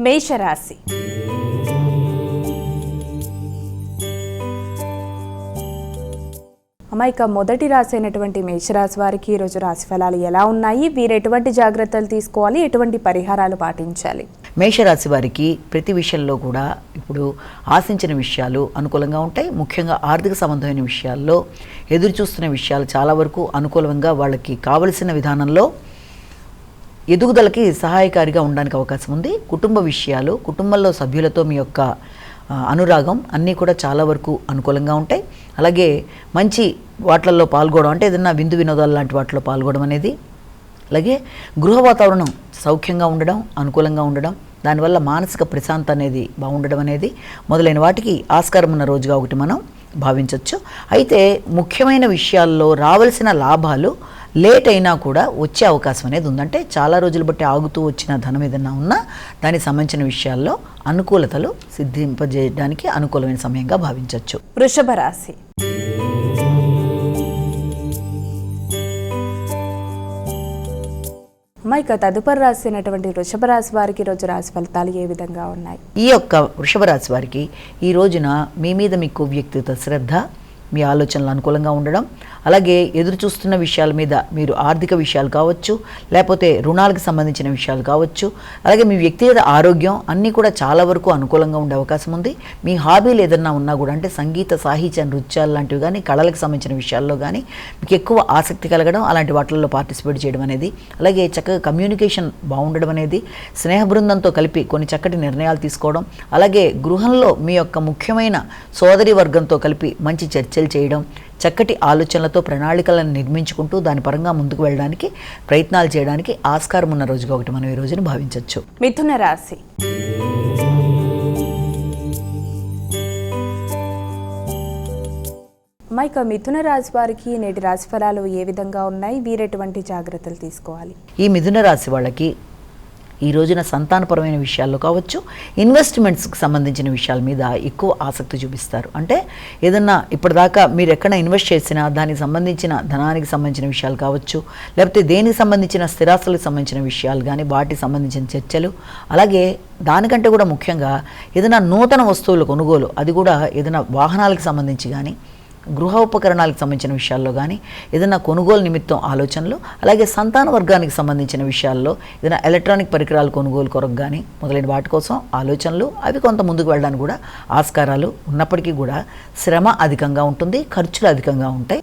మేషరాశి. అమ్మాయిక మొదటి రాశి అయినటువంటి మేషరాశి వారికి ఈరోజు రాశి ఫలాలు ఎలా ఉన్నాయి? వీరు ఎటువంటి జాగ్రత్తలు తీసుకోవాలి? ఎటువంటి పరిహారాలు పాటించాలి? మేషరాశి వారికి ప్రతి విషయంలో కూడా ఇప్పుడు ఆశించిన విషయాలు అనుకూలంగా ఉంటాయి. ముఖ్యంగా ఆర్థిక సంబంధమైన విషయాల్లో ఎదురు చూస్తున్న విషయాలు చాలా వరకు అనుకూలంగా వాళ్ళకి కావలసిన విధానంలో ఎదుగుదలకి సహాయకారిగా ఉండడానికి అవకాశం ఉంది. కుటుంబ విషయాలు కుటుంబంలో సభ్యులతో మీ యొక్క అనురాగం అన్నీ కూడా చాలా వరకు అనుకూలంగా ఉంటాయి. అలాగే మంచి వాటిల్లో పాల్గొనడం అంటే ఏదైనా విందు వినోదాలు లాంటి వాటిలో పాల్గొనడం అనేది. అలాగే గృహ వాతావరణం సౌఖ్యంగా ఉండడం అనుకూలంగా ఉండడం దానివల్ల మానసిక ప్రశాంత అనేది బాగుండడం అనేది మొదలైన వాటికి ఆస్కారం ఉన్న రోజుగా ఒకటి మనం భావించవచ్చు అయితే ముఖ్యమైన విషయాల్లో రావాల్సిన లాభాలు లేట్ అయినా కూడా వచ్చే అవకాశం అనేది ఉందంటే చాలా రోజులు బట్టి ఆగుతూ వచ్చిన ధనం ఏదైనా ఉన్నా దానికి సంబంధించిన విషయాల్లో అనుకూలతలు సిద్ధింపజేయడానికి అనుకూలమైన సమయంగా భావించవచ్చు. వృషభ రాశి. అమ్మాయిక తదుపరి రాశి అయినటువంటి వృషభ రాశి వారికి ఈరోజు రాశి ఫలితాలు ఏ విధంగా ఉన్నాయి? ఈ యొక్క వృషభ రాశి వారికి ఈ రోజున మీ మీద మీకు వ్యక్తిగత శ్రద్ధ మీ ఆలోచనలు అనుకూలంగా ఉండడం అలాగే ఎదురు చూస్తున్న విషయాల మీద మీరు ఆర్థిక విషయాలు కావచ్చు లేకపోతే రుణాలకు సంబంధించిన విషయాలు కావచ్చు అలాగే మీ వ్యక్తిగత ఆరోగ్యం అన్నీ కూడా చాలా వరకు అనుకూలంగా ఉండే అవకాశం ఉంది. మీ హాబీలు ఏదన్నా ఉన్నా కూడా అంటే సంగీత సాహిత్య నృత్యాలు లాంటివి కానీ కళలకు సంబంధించిన విషయాల్లో కానీ మీకు ఎక్కువ ఆసక్తి కలగడం అలాంటి వాటిల్లో పార్టిసిపేట్ చేయడం అనేది అలాగే చక్కగా కమ్యూనికేషన్ బాగుండడం అనేది స్నేహ బృందంతో కలిపి కొన్ని చక్కటి నిర్ణయాలు తీసుకోవడం అలాగే గృహంలో మీ యొక్క ముఖ్యమైన సోదరి వర్గంతో కలిపి మంచి చర్చలు చేయడం చక్కటి ఆలోచనలతో ప్రణాళికలను నిర్మించుకుంటూ దాని పరంగా ముందుకు వెళ్ళడానికి ప్రయత్నాలు చేయడానికి ఆస్కారం ఉన్న రోజుగా ఒకటి మనం ఈ రోజున భావించవచ్చు మిథున రాశి. అమ్మాయిక మిథున రాశి వారికి నేటి రాశి ఫలాలు ఏ విధంగా ఉన్నాయి? వీరు ఎటువంటి జాగ్రత్తలు తీసుకోవాలి. ఈ మిథున రాశి వాళ్ళకి ఈ రోజున సంతానపరమైన విషయాల్లో కావచ్చు ఇన్వెస్ట్మెంట్స్కి సంబంధించిన విషయాల మీద ఎక్కువ ఆసక్తి చూపిస్తారు. అంటే ఏదన్నా ఇప్పటిదాకా మీరు ఎక్కడ ఇన్వెస్ట్ చేసినా దానికి సంబంధించిన ధనానికి సంబంధించిన విషయాలు కావచ్చు లేకపోతే దేనికి సంబంధించిన స్థిరాస్తులకు సంబంధించిన విషయాలు కానీ వాటికి సంబంధించిన చర్చలు అలాగే దానికంటే కూడా ముఖ్యంగా ఏదైనా నూతన వస్తువుల కొనుగోలు అది కూడా ఏదైనా వాహనాలకు సంబంధించి కానీ గృహ ఉపకరణాలకు సంబంధించిన విషయాల్లో కానీ ఏదైనా కొనుగోలు నిమిత్తం ఆలోచనలు అలాగే సంతాన వర్గానికి సంబంధించిన విషయాల్లో ఏదైనా ఎలక్ట్రానిక్ పరికరాలు కొనుగోలు కొరకు కానీ మొదలైన వాటి కోసం ఆలోచనలు అవి కొంత ముందుకు వెళ్ళడానికి కూడా ఆస్కారాలు ఉన్నప్పటికీ కూడా శ్రమ అధికంగా ఉంటుంది ఖర్చులు అధికంగా ఉంటాయి.